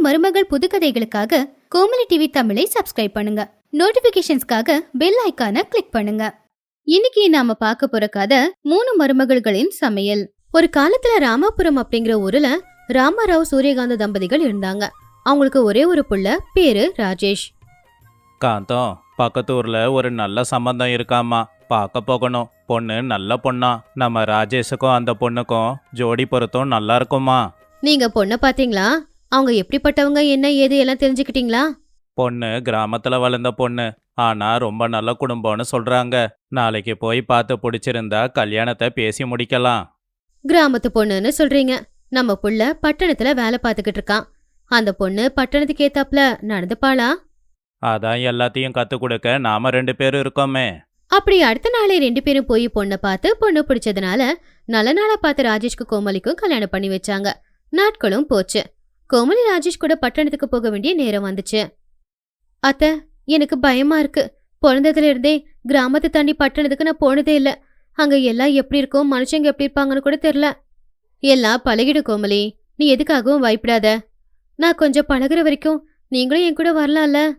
மாமியார் மருமகள் புதுக்கதைகளுக்காக கோமலி டிவி தமிழை சப்ஸ்கிரைப் பண்ணுங்க. நோட்டிபிகேஷன்ஸ்க்காக பெல் ஐகானை கிளிக் பண்ணுங்க. இன்னைக்கு நாம பார்க்க போற கதை மூணு மருமகள்களின் சமையல். ஒரு காலத்துல ராமாபுரம் அப்படிங்கிற ஊர்ல ராமராவ் சூரியகாந்த தம்பதிகள் இருந்தாங்க. அவங்களுக்கு ஒரே ஒரு புள்ள பேரு ராஜேஷ். காந்தம் பக்கத்து ஊர்ல ஒரு நல்ல சம்பந்தம் இருக்காமா? பார்க்க போகணும். பொண்ணு நல்ல பொண்ணா. நம்ம ராஜேஷுக்கும் அந்த பொண்ணுக்கும் ஜோடி பொருத்தம் நல்லா இருக்குமா? நீங்க பொண்ணை பாத்தீங்களா அவங்க எப்படிப்பட்டவங்க என்ன ஏது எல்லாம் தெரிஞ்சுக்கிட்டீங்களா? பொண்ணு கிராமத்துல வளர்ந்த பொண்ணு. ஆனா ரொம்ப நல்ல குடும்பம்னு சொல்றாங்க. நாளைக்கு போய் பார்த்து பிடிச்சிருந்தா கல்யாணத்தை பேசி முடிக்கலாம். கிராமத்து பொண்ணுன்னு சொல்றீங்க. நம்ம புள்ள பட்டணத்துல வேலை பார்த்துக்கிட்டு இருக்கான். அந்த பொண்ணு பட்டணத்துக்கு ஏத்தாப்புல நடந்துப்பாளா அதான் எல்லாத்தையும் கத்து கொடுக்க நாம ரெண்டு பேரும் இருக்கோமே. அப்படி அடுத்த நாளே ரெண்டு பேரும் போய் பொண்ணை பார்த்து பொண்ணு பிடிச்சதுனால நல்ல நாளா பார்த்து ராஜேஷ்க்கு கோமலிக்கும் கல்யாணம் பண்ணி வச்சாங்க. நாட்களும் போச்சு. கோமலி ராஜேஷ் கூட பட்டணத்துக்கு போக வேண்டிய நேரம் வந்துச்சு. அத்த எனக்கு பயமா இருக்கு. பிறந்ததுல இருந்தே கிராமத்தை தாண்டி பட்டணத்துக்கு நான் போனதே இல்ல. அங்க எல்லாம் எப்படி இருக்கும் மனுஷங்க எப்படி இருப்பாங்கன்னு கூட தெரியல. எல்லாம் பழகிடு கோமலி. நீ எதுக்காகவும் பயப்படாத. நான் கொஞ்சம் பழகுற வரைக்கும் நீங்களும் என் கூட வரலாம்ல.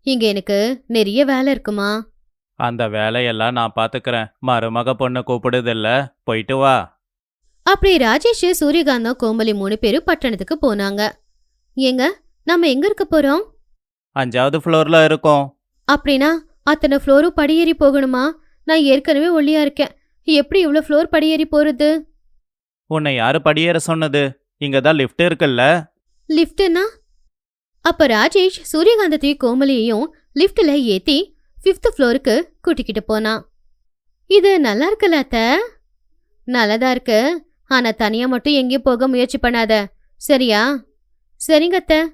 இங்க எனக்கு நிறைய வேலை இருக்குமா? அந்த வேலையெல்லாம் நான் பாத்துக்கிறேன். மருமக பொண்ணு கூப்பிடுதில்ல போயிட்டு வா. அப்படி ராஜேஷ் சூரியகாந்தம் கோமலி மூணு பேரும் பட்டணத்துக்கு போனாங்க. ஏங்க நம்ம எங்க இருக்க போறோம்? அஞ்சாவது ஃப்ளோர்ல இருக்கோம். அப்படின்னா அத்தனை ஃப்ளோரும் படியேறி போகணுமா? நான் ஏற்கனவே ஒல்லியா இருக்கேன். எப்படி இவ்வளோ ஃப்ளோர் படியேறி போறது? உன்னை யாரு படியேற சொன்னது? இங்க தான் லிஃப்ட் இருக்குல்ல? லிஃப்ட்னா அப்ப ராஜேஷ் சூரியகாந்தத்தையும் கோமலியையும் லிஃப்ட்ல ஏத்தி ஃபிஃப்த் ஃப்ளோருக்கு கூட்டிக்கிட்டு போனான் இது நல்லா இருக்குல்ல அத்த? நல்லதா இருக்கு. ஆனா தனியா மட்டும் எங்கேயும் போக முயற்சி பண்ணாத. சரியா? சரிங்க அத்த.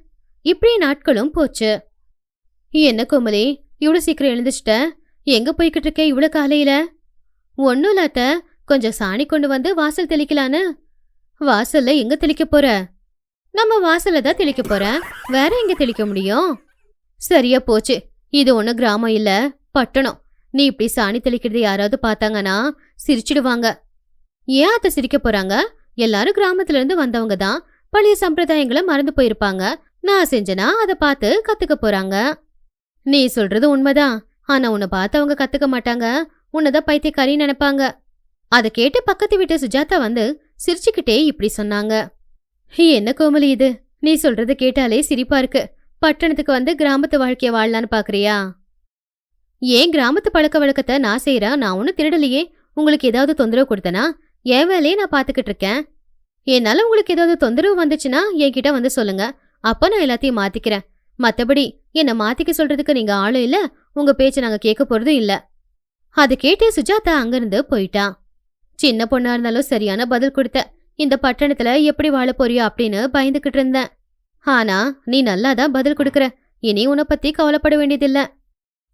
இப்படி நாட்களும் போச்சு. என்ன கோமலி இவ்வளோ சீக்கிரம் எழுந்துச்சிட்ட எங்க போய்கிட்டு இருக்க இவ்வளோ காலையில? ஒன்றும் இல்லாத்த கொஞ்சம் சாணி கொண்டு வந்து வாசல் தெளிக்கலான்னு. வாசல்ல எங்க தெளிக்க போற? நம்ம வாசல்ல தான் தெளிக்க போற. வேற எங்க தெளிக்க முடியும்? சரியா போச்சு. இது ஒன்றும் கிராமம் இல்ல பட்டணம். நீ இப்படி சாணி தெளிக்கிறது யாராவது பார்த்தாங்கன்னா சிரிச்சிடுவாங்க. ஏன் அத்தை சிரிக்க போறாங்க? எல்லாரும் கிராமத்துல இருந்து வந்தவங்க தான். பழைய சம்பிரதாயங்களை மறந்து போயிருப்பாங்க. நான் செஞ்சனா? அதை பார்த்து கத்துக்க போறாங்க. நீ சொல்றது உண்மைதான். ஆனா உன்னை பார்த்து அவங்க கத்துக்க மாட்டாங்க. உன்னதான் பைத்தியக்காரி நினைப்பாங்க. அதை கேட்டு பக்கத்து வீட்டு சுஜாதா வந்து சிரிச்சுக்கிட்டே இப்படி சொன்னாங்க. என்ன கோமலி இது? நீ சொல்றது கேட்டாலே சிரிப்பா இருக்கு. பட்டணத்துக்கு வந்து கிராமத்து வாழ்க்கைய வாழலான்னு பாக்குறியா? ஏன் கிராமத்து பழக்க வழக்கத்தை நான் செய்யறேன் நான் ஒன்னும் திருடலையே. உங்களுக்கு ஏதாவது தொந்தரவு கொடுத்தனா? என் வேலையை நான் பாத்துக்கிட்டு இருக்கேன். என்னால உங்களுக்கு ஏதாவது தொந்தரவு வந்துச்சுன்னா என்கிட்ட வந்து சொல்லுங்க. அப்ப நான் எல்லாத்தையும் மாத்திக்கிறேன். மத்தபடி என்ன மாத்திக்க சொல்றதுக்கு நீங்க ஆளும் இல்ல. உங்க பேச்ச நாங்க கேட்க போகிறதும் இல்ல. அதை கேட்டு சுஜாதா அங்கேருந்து போயிட்டான் சின்ன பொண்ணா இருந்தாலும் சரியான பதில் கொடுத்த. இந்த பட்டணத்துல எப்படி வாழ போறியோ அப்படின்னு பயந்துகிட்டு இருந்தேன். ஆனா நீ நல்லா தான் பதில் கொடுக்குற. இனி உன்னை பத்தி கவலைப்பட வேண்டியதில்ல.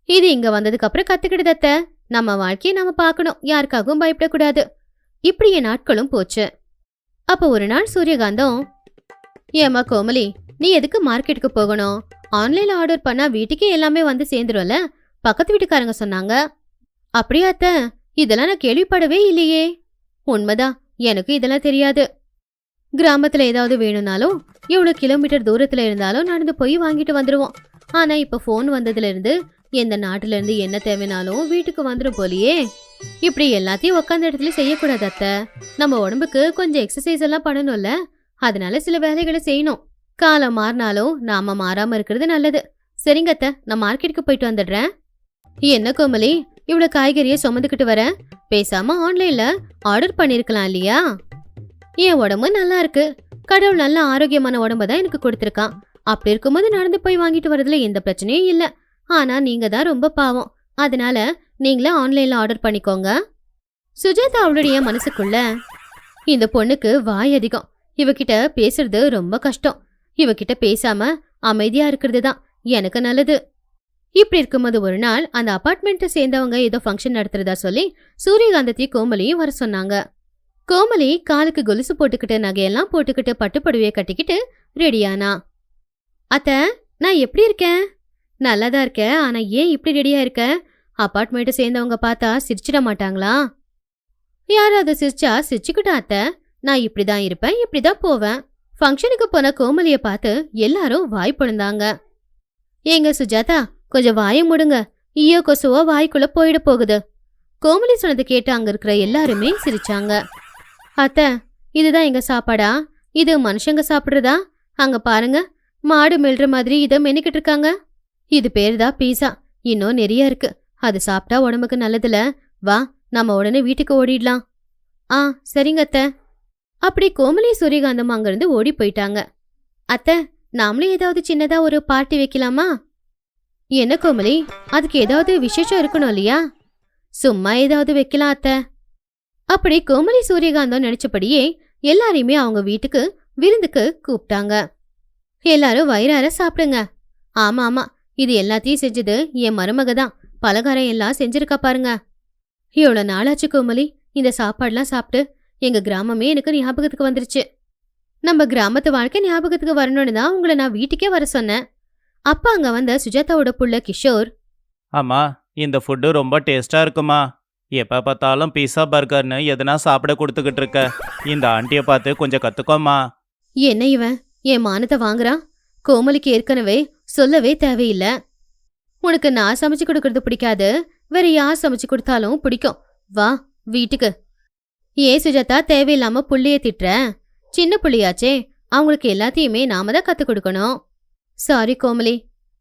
இது இங்க வந்ததுக்கு அப்புறம் கத்துக்கிட்டு நம்ம வாழ்க்கையை நாம பார்க்கணும். யாருக்காகவும் பயப்படக்கூடாது. இப்படியே நாட்களும் போச்சு. அப்ப ஒரு நாள் சூரியகாந்தம் ஏம்மா கோமலி நீ எதுக்கு மார்க்கெட்டுக்கு போகணும்? ஆன்லைன்ல ஆர்டர் பண்ணா வீட்டுக்கே எல்லாமே வந்து சேர்ந்துரும்ல? பக்கத்து வீட்டுக்காரங்க சொன்னாங்க. அப்படியா அத்த இதெல்லாம் நான் கேள்விப்படவே இல்லையே. உண்மைதான் எனக்கு இதெல்லாம் தெரியாது. கிராமத்துல ஏதாவது வேணும்னாலும் எவ்வளவு கிலோமீட்டர் தூரத்துல இருந்தாலும் நடந்து போய் வாங்கிட்டு வந்துருவோம். ஆனா இப்ப ஃபோன் வந்ததுல இருந்து எந்த நாட்டுல இருந்து என்ன தேவைனாலும் வீட்டுக்கு வந்துடும் போலியே. இப்படி எல்லாத்தையும் உட்காந்த இடத்துல செய்யக்கூடாது அத்தை. நம்ம உடம்புக்கு கொஞ்சம் எக்ஸசைஸ் எல்லாம் பண்ணணும்ல. அதனால சில வேலைகளை செய்யணும். காலம் மாறினாலும் நாம மாறாம இருக்கிறது நல்லது. சரிங்க அத்தை. நான் மார்க்கெட்டுக்கு போயிட்டு வந்துடுறேன். என்ன கோமலி இவ்வளவு காய்கறியை சுமந்துக்கிட்டு வர? பேசாம ஆன்லைன்ல ஆர்டர் பண்ணிருக்கலாம் இல்லையா? என் உடம்பு நல்லா இருக்கு. கடவுள் நல்ல ஆரோக்கியமான உடம்ப தான் எனக்கு கொடுத்துருக்கான். அப்படி இருக்கும்போது நடந்து போய் வாங்கிட்டு வரதுல எந்த பிரச்சனையும் இல்ல. ஆனா நீங்க தான் ரொம்ப பாவம். அதனால நீங்களே ஆன்லைன்ல ஆர்டர் பண்ணிக்கோங்க. சுஜாதா அவளுடைய மனசுக்குள்ள இந்த பொண்ணுக்கு வாய் அதிகம். இவகிட்ட பேசுறது ரொம்ப கஷ்டம். இவகிட்ட பேசாம அமைதியா இருக்கிறது தான் எனக்கு நல்லது. இப்படி இருக்கும்போது ஒரு நாள் அந்த அபார்ட்மெண்ட்டை சேர்ந்தவங்க ஏதோ ஃபங்க்ஷன் நடத்துறதா சொல்லி சூரியகாந்தத்தையும் கோமலியும் வர சொன்னாங்க. கோமலி காலுக்கு கொலுசு போட்டுக்கிட்டு நகையெல்லாம் போட்டுக்கிட்டு பட்டுப்படுவையை கட்டிக்கிட்டு ரெடியானா அத்த நான் எப்படி இருக்கேன்? நல்லாதான் இருக்கேன். ஆனா ஏன் இப்படி ரெடியா இருக்க? அப்பார்ட்மெண்ட்டை சேர்ந்தவங்க பார்த்தா சிரிச்சிட மாட்டாங்களா? யாராவது சிரிச்சா சிரிச்சுக்கிட்டா அத்த. நான் இப்படி தான் இருப்பேன் இப்படி தான் போவேன். ஃபங்க்ஷனுக்கு போன கோமலியை பார்த்து எல்லாரும் வாய் பொழுந்தாங்க ஏங்க சுஜாதா கொஞ்சம் வாயை முடுங்க. ஈயோ கொசுவோ வாய்க்குள்ள போயிட போகுது. கோமலி சொன்னது கேட்டு அங்க இருக்கிற எல்லாருமே சிரிச்சாங்க. அத்தை இதுதான் எங்க சாப்பாடா? இது மனுஷங்க சாப்பிடுறதா? அங்க பாருங்க மாடு மெல்ற மாதிரி இதை மெனிக்கிட்டு இருக்காங்க. இது பேர் தான் பீஸா. இன்னும் நிறைய இருக்கு. அது சாப்பிட்டா உடம்புக்கு நல்லதுல. வா நம்ம உடனே வீட்டுக்கு ஓடிடலாம். ஆ சரிங்க அத்தை. அப்படி கோமலி சூரியகாந்தம் அங்கிருந்து ஓடி போயிட்டாங்க. அத்தை நாமளும் ஏதாவது சின்னதா ஒரு பார்ட்டி வைக்கலாமா? என்ன கோமலி அதுக்கு ஏதாவது விசேஷம் இருக்கணும் இல்லையா? சும்மா ஏதாவது வைக்கலாம் அத்தை. அப்படி கோமலி சூரியகாந்தம் நினைச்சபடியே எல்லாரையுமே அவங்க வீட்டுக்கு விருந்துக்கு கூப்பிட்டாங்க. எல்லாரும் வயிறார சாப்பிடுங்க. ஆமா ஆமா இது எல்லாத்தையும் செஞ்சது என் மருமக தான் பலகாரம் எல்லாம் செஞ்சிருக்கா பாருங்க. இவ்வளோ நாளாச்சு கோமலி இந்த சாப்பாடுலாம் சாப்பிட்டு எங்க கிராமமே எனக்கு ஞாபகத்துக்கு வந்துருச்சு. நம்ம கிராமத்து வாழ்க்கை ஞாபகத்துக்கு வரணும்னு தான் உங்களை நான் வீட்டுக்கே வர சொன்னேன். அப்ப அங்க வந்த சுஜாதாவோட புள்ள கிஷோர். அம்மா இந்த ஃபுட்டு ரொம்ப டேஸ்டா இருக்குமா? எப்போ பார்த்தாலும் பீஸா பர்கர்னு எதனா சாப்பிட கொடுத்துக்கிட்டு இருக்க. இந்த ஆண்டியை பார்த்து கொஞ்சம் கற்றுக்கோமா என்ன இவன்? என் மானத்தை வாங்குறான்? கோமலிக்கு ஏற்கனவே சொல்லவே தேவையில்ல. உனக்கு நான் சமைச்சு கொடுக்கறது பிடிக்காது. வேற யார் சமைச்சு கொடுத்தாலும் பிடிக்கும். வா வீட்டுக்கு. ஏன் சுஜாதா தேவையில்லாம புள்ளிய திட்டுற? சின்ன புள்ளையாச்சே. அவங்களுக்கு எல்லாத்தையுமே நாம தான் கத்து கொடுக்கணும். சாரி கோமலி.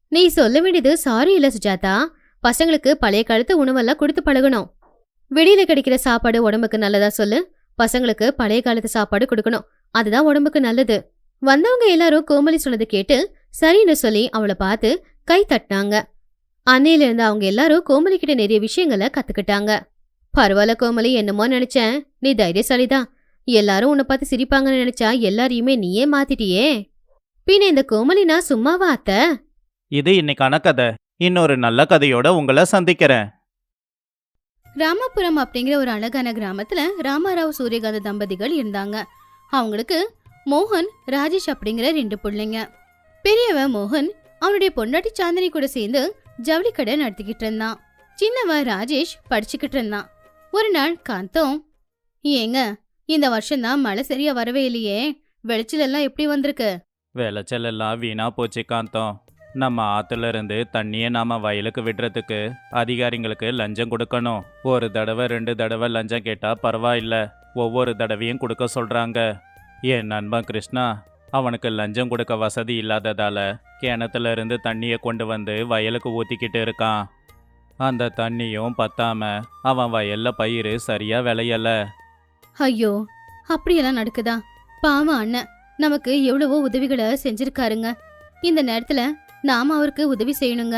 நீ சொல்ல வேண்டியது சாரி இல்ல சுஜாதா. பசங்களுக்கு பழைய காலத்து உணவெல்லாம் கொடுத்து பழகணும். வெளியில கிடைக்கிற சாப்பாடு உடம்புக்கு நல்லதா சொல்லு. பசங்களுக்கு பழைய காலத்து சாப்பாடு கொடுக்கணும். அதுதான் உடம்புக்கு நல்லது. வந்தவங்க எல்லாரும் கோமலி சொன்னது கேட்டு சரின்னு சொல்லி அவளை பார்த்து கை தட்டினாங்க. அன்னையில இருந்து அவங்க எல்லாரும் கோமலி கிட்ட நிறைய விஷயங்களை கத்துக்கிட்டாங்க. பரவாயில்ல கோமலி என்னமோ நினைச்சேன். நீ தைரியசாலிதான். எல்லாரும் உன்னை பார்த்து சிரிப்பாங்கன்னு நினைச்சா எல்லாரையுமே நீயே மாத்திட்டியே. பின்ன இந்த கோமலி நான் சும்மாவா அத்த? இது இன்னைக்கான கதை. இன்னொரு நல்ல கதையோட உங்களை சந்திக்கிறேன். ராமபுரம் அப்படிங்கிற ஒரு அழகான கிராமத்துல ராமாராவ் சூரியகாந்த தம்பதிகள் இருந்தாங்க. அவங்களுக்கு மோகன் ராஜேஷ் அப்படிங்கிற ரெண்டு பிள்ளைங்க. பெரியவன் மோகன் அவனுடைய பொண்டாட்டி சாந்தினி கூட சேர்ந்து ஜவுளி கடை நடத்திக்கிட்டு இருந்தான். சின்னவன் ராஜேஷ் படிச்சுக்கிட்டு இருந்தான். ஒரு நாள் காந்தம் ஏங்க இந்த வருஷம் தான் மழை சரியா வரவே இல்லையே. விளைச்சல் எல்லாம் எப்படி வந்திருக்கு? விளைச்சல் எல்லாம் வீணா போச்சு காந்தம். நம்ம ஆத்துல இருந்து தண்ணியை நாம வயலுக்கு விடுறதுக்கு அதிகாரிங்களுக்கு லஞ்சம் கொடுக்கணும். ஒரு தடவை ரெண்டு தடவை லஞ்சம் கேட்டா பரவாயில்ல. ஒவ்வொரு தடவையும் கொடுக்க சொல்றாங்க. என் நண்பன் கிருஷ்ணா அவனுக்கு லஞ்சம் கொடுக்க வசதி இல்லாததால கிணத்துல இருந்து தண்ணியை கொண்டு வந்து வயலுக்கு ஊத்திக்கிட்டு இருக்கான். அந்த தண்ணியும் பத்தாம அவன் வயல்ல பயிர் சரியா விளையல. ஐயோ அப்படியெல்லாம் நடக்குதா? பாவம் அண்ணன் நமக்கு எவ்வளவோ உதவிகளை செஞ்சிருக்காருங்க. இந்த நேரத்துல நாம அவருக்கு உதவி செய்யணுங்க.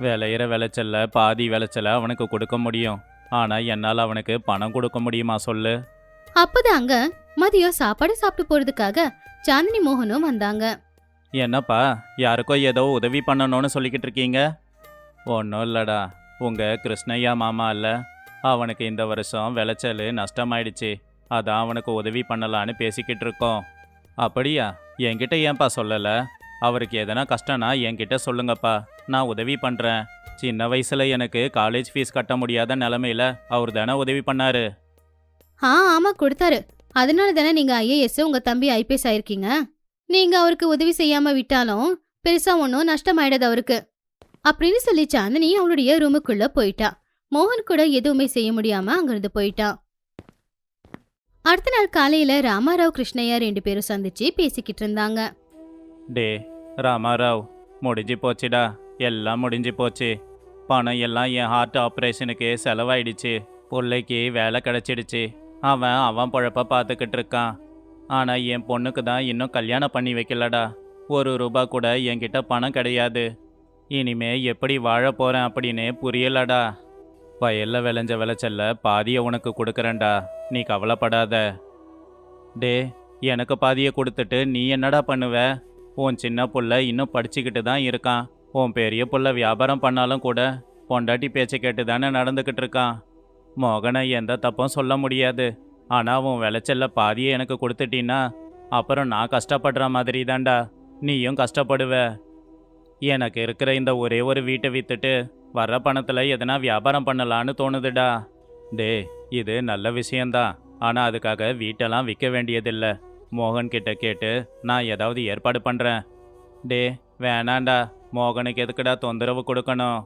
விளையிற விளைச்சல்ல பாதி விளைச்சலை அவனுக்கு கொடுக்க முடியும். ஆனா என்னால் அவனுக்கு பணம் கொடுக்க முடியுமா சொல்லு. அப்பதான் அங்க மதியம் சாப்பாடு சாப்பிட்டு போறதுக்காக சாந்தினி மோகனும் வந்தாங்க. என்னப்பா யாருக்கோ ஏதோ உதவி பண்ணணும்னு சொல்லிக்கிட்டு இருக்கீங்க? ஒன்றும் இல்லடா. உங்க கிருஷ்ணய்யா மாமா இல்ல. அவனுக்கு இந்த வருஷம் விளைச்சல் நஷ்டமாயிடுச்சு. அதான் அவனுக்கு உதவி பண்ணலான்னு பேசிக்கிட்டு இருக்கோம். அப்படியா? என்கிட்ட ஏன்பா சொல்லலை? அவருக்கு எதனா கஷ்டம்னா என்கிட்ட சொல்லுங்கப்பா. நான் உதவி பண்ணுறேன் சின்ன வயசுல எனக்கு காலேஜ் ஃபீஸ் கட்ட முடியாத நிலமையில அவர் தானே உதவி பண்ணாரு. ஆ ஆமா கொடுத்தாரு. அதனால தானே நீங்க ஐஏஎஸ் உங்க தம்பி ஐபிஎஸ் ஆயிருக்கீங்க? நீங்க அவருக்கு உதவி செய்யாம விட்டாலும் பெருசா ஒன்றும் நஷ்டமாயிடாது அவருக்கு. அப்படின்னு சொல்லி சாந்தினி அவளுடைய ரூமுக்குள்ள போயிட்டா. மோகன் கூட எதுவுமே செய்ய முடியாம அங்கிருந்து போயிட்டான் அடுத்த நாள் காலையில ராமாராவ் கிருஷ்ணய்யா ரெண்டு பேரும் சந்திச்சு பேசிக்கிட்டு இருந்தாங்க. டே ராமாராவ் முடிஞ்சு போச்சுடா. எல்லாம் முடிஞ்சு போச்சு. பணம் எல்லாம் என் ஹார்ட் ஆப்ரேஷனுக்கு செலவாயிடுச்சு. பிள்ளைக்கு வேலை கிடைச்சிடுச்சு. அவன் அவன் பொழப்ப பார்த்துக்கிட்டு இருக்கான். ஆனால் என் பொண்ணுக்கு தான் இன்னும் கல்யாணம் பண்ணி வைக்கலடா. ஒரு ரூபா கூட என்கிட்ட பணம் கிடையாது. இனிமே எப்படி வாழ போகிறேன் அப்படின்னு புரியலடா. வயல்ல விளைஞ்ச விளைச்சல்ல பாதியை உனக்கு கொடுக்குறேன்டா. நீ கவலைப்படாத. டே எனக்கு பாதியை கொடுத்துட்டு நீ என்னடா பண்ணுவ? உன் சின்ன புள்ள இன்னும் படிச்சுக்கிட்டு தான் இருக்கான். உன் பெரிய புள்ள வியாபாரம் பண்ணாலும் கூட பொண்டாட்டி பேச்சை கேட்டு தானே நடந்துக்கிட்டு இருக்கான். மோகனை எந்த தப்பும் சொல்ல முடியாது. ஆனால் உன் விளைச்சல்ல பாதியை எனக்கு கொடுத்துட்டீன்னா அப்புறம் நான் கஷ்டப்படுற மாதிரி தாண்டா நீயும் கஷ்டப்படுவ. எனக்கு இருக்கிற இந்த ஒரே ஒரு வீட்டை வித்துட்டு வர்ற பணத்தில் எதனா வியாபாரம் பண்ணலான்னு தோணுதுடா. டே இது நல்ல விஷயந்தான் ஆனால் அதுக்காக வீட்டெல்லாம் விற்க வேண்டியதில்லை. மோகன்கிட்ட கேட்டு நான் ஏதாவது ஏற்பாடு பண்ணுறேன் டே வேணாண்டா. மோகனுக்கு எதுக்குடா தொந்தரவு கொடுக்கணும்?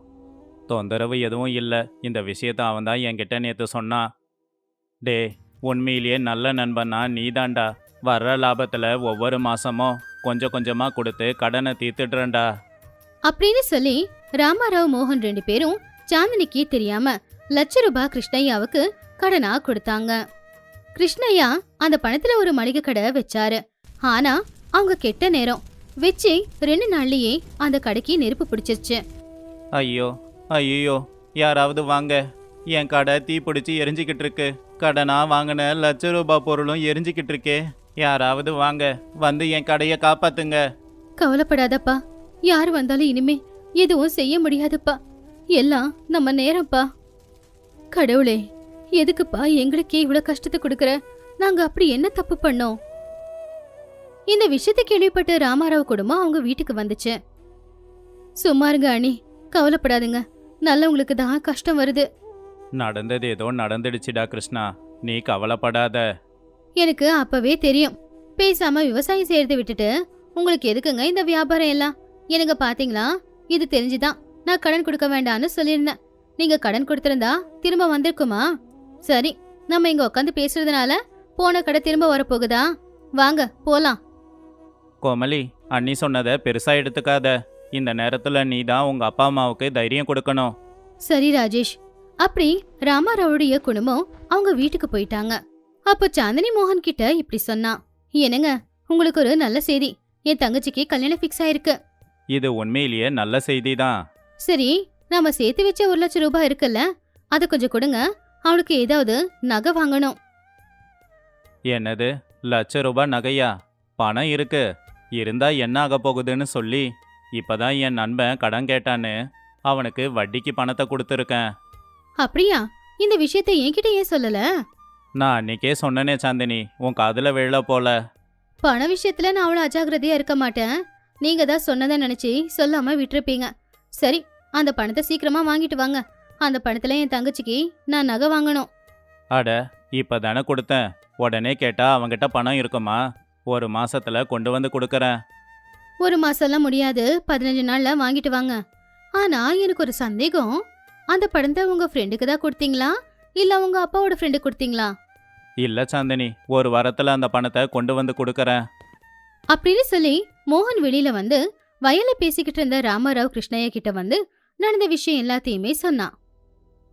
தொந்தரவு எதுவும் இல்லை. இந்த விஷயத்த அவன் தான் என்கிட்ட நேற்று சொன்னான் டே உண்மையிலேயே நல்ல நண்பனா நீதான்டா. வர்ற லாபத்தில் ஒவ்வொரு மாசமும் கொஞ்சம் கொஞ்சமாக கொடுத்து கடனை தீர்த்துடுறேன்டா அப்படின்னு சொல்லி ராமாராவ் மோகன் ரெண்டு பேரும் சாந்தினிக்கு தெரியாம லட்ச ரூபாய் கிருஷ்ணய்யாவுக்கு கடனா கொடுத்தாங்க. கிருஷ்ணய்யா அந்த பணத்துல ஒரு மளிகை கடை வச்சாரு. ஆனா அவங்க கெட்ட நேரம் வச்சு ரெண்டு நாள்லயே அந்த கடைக்கு நெருப்பு பிடிச்சிருச்சு. ஐயோ ஐயோ யாராவது வாங்க. என் கடை தீ பிடிச்சி எரிஞ்சிக்கிட்டு இருக்கு. கடனா வாங்கின லட்ச ரூபாய் பொருளும் எரிஞ்சிக்கிட்டு இருக்கே. யாராவது வாங்க. வந்து என் கடையை காப்பாத்துங்க. கவலைப்படாதப்பா. யார் வந்தாலும் இனிமே எதுவும் செய்ய முடியாதுப்பா. எல்லாம் நம்ம நேரம்ப்பா. கடவுளே எதுக்குப்பா எங்களுக்கே இவ்வளோ கஷ்டத்தை கொடுக்குற? நாங்க அப்படி என்ன தப்பு பண்ணோம்? இந்த விஷயத்தை கேள்விப்பட்ட ராமாராவ் குடும்பம் அவங்க வீட்டுக்கு வந்துச்சு. சும்மா இருங்க கவலைப்படாதுங்க. நல்லவங்களுக்கு தான் கஷ்டம் வருது. நடந்தது ஏதோ நடந்துடுச்சுடா கிருஷ்ணா. நீ கவலைப்படாத. எனக்கு அப்பவே தெரியும். பேசாம விவசாயம் செய்யறதை விட்டுட்டு உங்களுக்கு எதுக்குங்க இந்த வியாபாரம் எல்லாம்? எனக்கு பாத்தீங்களா? இது தெரிஞ்சுதான். நான் கடன் கொடுக்க வேண்டாம்னு சொல்லியிருந்தேன். நீங்க கடன் கொடுத்திருந்தா திரும்ப வந்திருக்குமா? சரி நம்ம இங்க உட்காந்து பேசுறதுனால போன கடை திரும்ப வரப்போகுதா? வாங்க போலாம். கோமலி அண்ணி சொன்னதை பெருசா எடுத்துக்காத. இந்த நேரத்துல நீ தான் உங்க அப்பா அம்மாவுக்கு தைரியம் கொடுக்கணும். சரி ராஜேஷ். அப்படி ராமாராவுடைய குடும்பம் அவங்க வீட்டுக்கு போயிட்டாங்க. அப்போ சாந்தினி மோகன் கிட்ட இப்படி சொன்னா என்னங்க உங்களுக்கு ஒரு நல்ல செய்தி. என் தங்கச்சிக்கு கல்யாணம் ஃபிக்ஸ் ஆயிருக்கு. இது உண்மையிலேயே நல்ல செய்தி தான் சரி நாம சேர்த்து வச்ச ஒரு லட்சம் ரூபாய் இருக்குல்ல அதை கொஞ்சம் கொடுங்க. அவளுக்கு ஏதாவது நகை வாங்கணும். என்னது? லட்ச ரூபாய் நகையா? பணம் இருக்கு. இருந்தா என்ன ஆக போகுதுன்னு சொல்லி இப்பதான் என் நண்பன் கடன் கேட்டான்னு அவனுக்கு வட்டிக்கு பணத்தை கொடுத்துருக்கேன். அப்படியா? இந்த விஷயத்தை என்கிட்ட ஏன் சொல்லல? நான் அன்னைக்கே சொன்னனே சாந்தினி உன் காதுல விழ போல. பண விஷயத்துல நான் அவ்வளவு அஜாக்கிரதையா இருக்க மாட்டேன். நீங்க தான் சொன்னதை நினைச்சு சொல்லாம விட்டுருப்பீங்க. சரி அந்த பணத்தை சீக்கிரமா வாங்கிட்டு வாங்க. அந்த பணத்துல என் தங்கச்சிக்கு நான் நகை வாங்கணும். அட இப்பதானே கொடுத்தேன். உடனே கேட்டா அவங்கிட்ட பணம் இருக்குமா? ஒரு மாசத்துல கொண்டு வந்து கொடுக்கறேன். ஒரு மாசம்லாம் முடியாது. பதினஞ்சு நாள்ல வாங்கிட்டு வாங்க. ஆனா எனக்கு ஒரு சந்தேகம். அந்த பணத்தை உங்க ஃப்ரெண்டுக்கு தான் கொடுத்தீங்களா? இல்ல உங்க அப்பாவோட ஃப்ரெண்டு கொடுத்தீங்களா? இல்ல சாந்தினி ஒரு வாரத்துல அந்த பணத்தை கொண்டு வந்து கொடுக்கறேன். அப்படின்னு சொல்லி மோகன் வெளியில வந்து வயல்ல பேசிக்கிட்டு இருந்த ராமாராவ் கிருஷ்ணய்யா கிட்ட வந்து நடந்த விஷயம் எல்லாத்தையுமே சொன்னான்.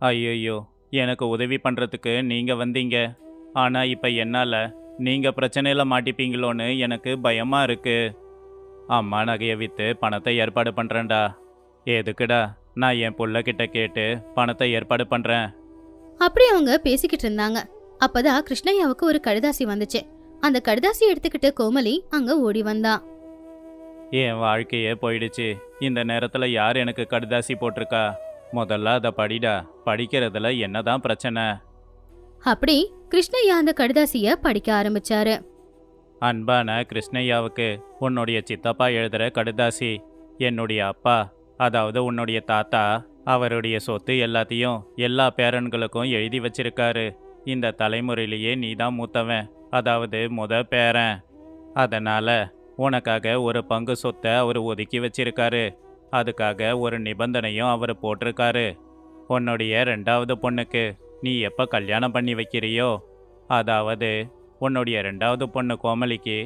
ஐயோ எனக்கு உதவி பண்றதுக்கு நீங்க வந்தீங்க. ஆனா இப்ப என்னால நீங்க பிரச்சனையில மாட்டிப்பீங்களோன்னு எனக்கு பயமா இருக்கு. அம்மா நகையை வித்து பணத்தை ஏற்பாடு பண்றேன்டா. எதுக்குடா? நான் என் புள்ள கிட்ட பணத்தை ஏற்பாடு பண்றேன். அப்படி அவங்க பேசிக்கிட்டு இருந்தாங்க. அப்பதான் கிருஷ்ணய்யாவுக்கு ஒரு கடுதாசி வந்துச்சு. அந்த கடுதாசி எடுத்துக்கிட்டு கோமலி அங்க ஓடி வந்தா. என் வாழ்க்கையே போயிடுச்சு. இந்த நேரத்துல யார் எனக்கு கடுதாசி போட்டிருக்கா? முதல்ல அதை படிடா. படிக்கிறதுல என்னதான் பிரச்சனை? அப்படி கிருஷ்ணய்யா அந்த கடுதாசிய படிக்க ஆரம்பிச்சாரு. அன்பான கிருஷ்ணய்யாவுக்கு உன்னுடைய சித்தப்பா எழுதுகிற கடுதாசி என்னுடைய அப்பா அதாவது உன்னுடைய தாத்தா அவருடைய சொத்து எல்லாத்தையும் எல்லா பேரன்களுக்கும் எழுதி வச்சிருக்காரு. இந்த தலைமுறையிலேயே நீ தான் மூத்தவன் அதாவது முத பேரன். அதனால் உனக்காக ஒரு பங்கு சொத்தை அவர் ஒதுக்கி வச்சிருக்காரு. அதுக்காக ஒரு நிபந்தனையும் அவர் போட்டிருக்காரு. உன்னுடைய ரெண்டாவது பொண்ணுக்கு நீ எப்போ கல்யாணம் பண்ணி வைக்கிறியோ அதாவது உன்னுடைய ரெண்டாவது பொண்ணு கோமலிக்கு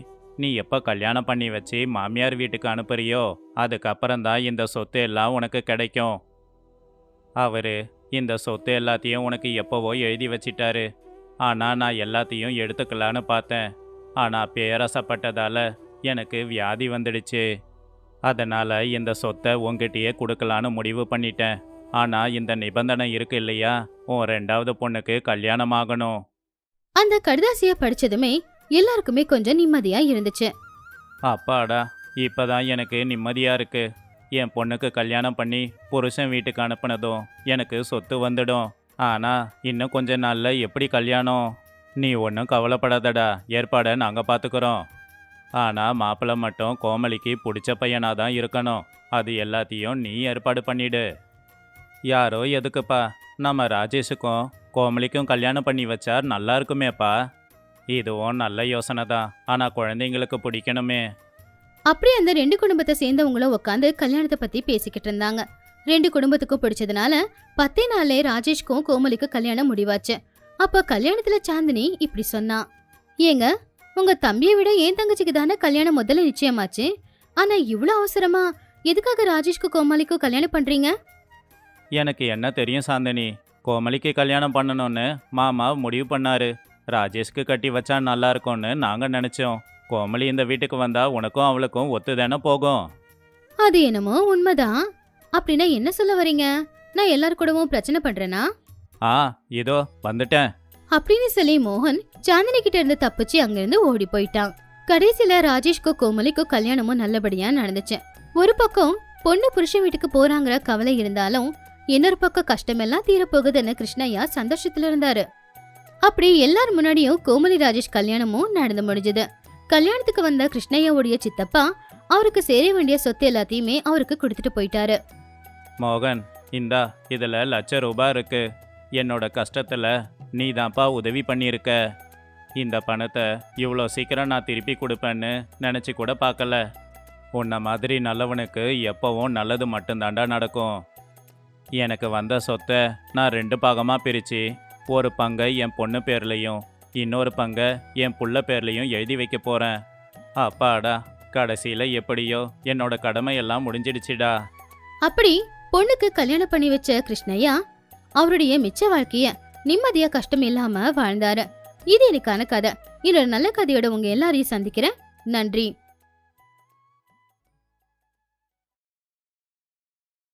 நீ எப்போ கல்யாணம் பண்ணி வச்சு மாமியார் வீட்டுக்கு அனுப்புறியோ அதுக்கப்புறம் தான் இந்த சொத்து எல்லாம் உனக்கு கிடைக்கும். அவரு இந்த சொத்து எல்லாத்தையும் உனக்கு எப்போவோ எழுதி வச்சிட்டாரு. ஆனால் நான் எல்லாத்தையும் எடுத்துக்கலான்னு பார்த்தேன். ஆனால் பேரசப்பட்டதால் எனக்கு வியாதி வந்துடுச்சு. அதனால் இந்த சொத்தை உங்ககிட்டயே கொடுக்கலான்னு முடிவு பண்ணிட்டேன். ஆனால் இந்த நிபந்தனை இருக்கு இல்லையா? உன் ரெண்டாவது பொண்ணுக்கு கல்யாணம் ஆகணும். அந்த கடுதாசிய படிச்சதுமே எல்லாருக்குமே கொஞ்சம் நிம்மதியா இருந்துச்சு. அப்பாடா இப்பதான் எனக்கு நிம்மதியா இருக்கு. என் பொண்ணுக்கு கல்யாணம் பண்ணி புருஷன் வீட்டுக்கு அனுப்புனதும் எனக்கு சொத்து வந்துடும். ஆனா இன்னும் கொஞ்ச நாள்ல எப்படி கல்யாணம்? நீ ஒன்றும் கவலைப்படாதடா ஏற்பாடை நாங்கள் பார்த்துக்குறோம் ஆனால் மாப்பிள்ளை மட்டும் கோமலிக்கு பிடிச்ச பையனாக தான் இருக்கணும். அது எல்லாத்தையும் நீ ஏற்பாடு பண்ணிடு. யாரோ எதுக்குப்பா நம்ம ராஜேஷுக்கும் கோமலிக்கும் கல்யாணம் பண்ணி வச்சா நல்லா இருக்குமேப்பா இதுவும் நல்ல யோசனை தான். ஆனால் குழந்தைங்களுக்கு பிடிக்கணுமே. அப்படி அந்த ரெண்டு குடும்பத்தை சேர்ந்தவங்களும் உட்காந்து கல்யாணத்தை பத்தி பேசிக்கிட்டு இருந்தாங்க. ரெண்டு குடும்பத்துக்கும் பிடிச்சதுனால பத்தே நாள்லே ராஜேஷ்க்கும் கோமலிக்கும் கல்யாணம் முடிவாச்சு. அப்ப கல்யாணத்துல சாந்தினி இப்படி சொன்னா ஏங்க உங்க தம்பியை விட ஏன் தங்கச்சிக்கு தானே கல்யாணம் முதல்ல நிச்சயமாச்சு? ஆனா இவ்ளோ அவசரமா எதுக்காக ராஜேஷ்க்கும் கோமாளிக்கும் கல்யாணம் பண்றீங்க? எனக்கு என்ன தெரியும் சாந்தினி. கோமலிக்கு கல்யாணம் பண்ணணும்னு மாமா முடிவு பண்ணாரு. ராஜேஷ்க்கு கட்டி வச்சா நல்லா இருக்கும்னு நாங்கள் நினச்சோம். கோமலி இந்த வீட்டுக்கு வந்தா உனக்கும் அவளுக்கும் ஒத்து தானே போகும். அது என்னமோ உண்மைதான். அப்படின்னா என்ன சொல்ல வரீங்க? நான் எல்லார் கூடவும் பிரச்சனை பண்றேனா? ஆ இதோ வந்துட்டேன். அப்படின்னு சொல்லி மோகன் சாந்தினி கிட்ட இருந்து தப்பிச்சு அங்கிருந்து ஓடி போயிட்டான். கடைசியில ராஜேஷ்க்கும் கோமலிக்கும் கல்யாணமும் நல்லபடியா நடந்துச்சு. ஒரு பக்கம் பொண்ணு புருஷன் வீட்டுக்கு போறாங்கிற கவலை இருந்தாலும் இன்னொரு பக்கம் கஷ்டமெல்லாம் தீரப்போகுதுன்னு கிருஷ்ணய்யா சந்தோஷத்துல இருந்தாரு அப்படி எல்லார் முன்னாடியும் கோமலி ராஜேஷ் கல்யாணமும் நடந்து முடிஞ்சது. கல்யாணத்துக்கு வந்த கிருஷ்ணய்யாவுடைய சித்தப்பா அவருக்கு சேர வேண்டிய சொத்து எல்லாத்தையுமே அவருக்கு கொடுத்துட்டு போயிட்டாரு. மோகன் இந்தா இதில் லட்ச ரூபாய் இருக்கு. என்னோட கஷ்டத்தில் நீ தான்ப்பா உதவி பண்ணியிருக்க. இந்த பணத்தை இவ்வளோ சீக்கிரம் நான் திருப்பி கொடுப்பேன்னு நினச்சி கூட பார்க்கல. உன்னை மாதிரி நல்லவனுக்கு எப்போவும் நல்லது மட்டும்தாண்டா நடக்கும். எனக்கு வந்த சொத்தை நான் ரெண்டு பாகமாக பிரித்து ஒரு பங்கை என் பொண்ணு பேர்லையும் இன்னொரு பங்கை என் புள்ள பேர்லையும் எழுதி வைக்க போகிறேன் அப்பாடா கடைசியில் எப்படியோ என்னோட கடமையெல்லாம் முடிஞ்சிடுச்சுடா. அப்படி பொண்ணுக்கு கல்யாணம் பண்ணி வச்ச கிருஷ்ணய்யா அவருடைய மிச்ச வாழ்க்கைய நிம்மதியா கஷ்டம் இல்லாம வாழ்ந்தாரு. இது எனக்கான கதை. இன்னொரு நல்ல கதையோட உங்க எல்லாரையும் சந்திக்கிறேன். நன்றி.